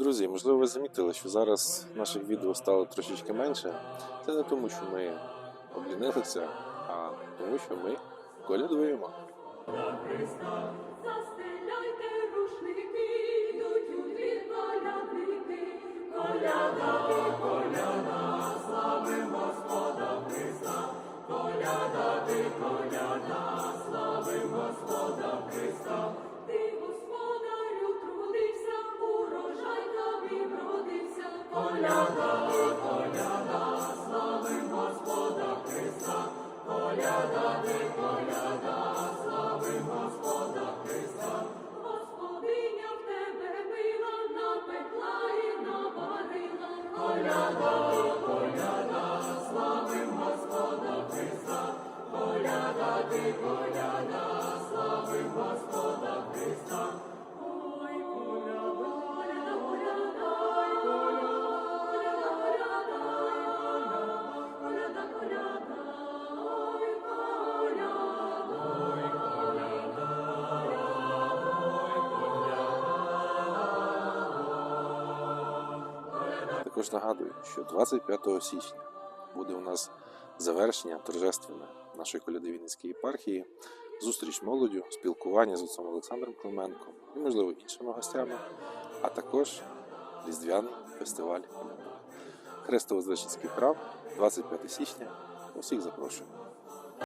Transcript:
Друзі, можливо, ви замітили, що зараз наших відео стало трошечки менше. Це не тому, що ми облінилися, а тому, що ми колядуємо. Застеляйте рушники, йдуть у двір колядники. Коляда, славим Господа Христа. Коляда, ти коляда, Коляда, коляда, Господа Христа. Коляда, ти славим Господа Христа. Господиня в тебе мила, напекла і наварила. Коляда, коляда, славим Господа Христа. Коляда, ти коляда, Також нагадую, що 25 січня буде у нас завершення торжественне нашої колядовінницької єпархії, зустріч молоддю, спілкування з отцом Олександром Клименком і, можливо, іншими гостями, а також різдвяний фестиваль. Хрестово-Звичницький храм, 25 січня. Усіх запрошую.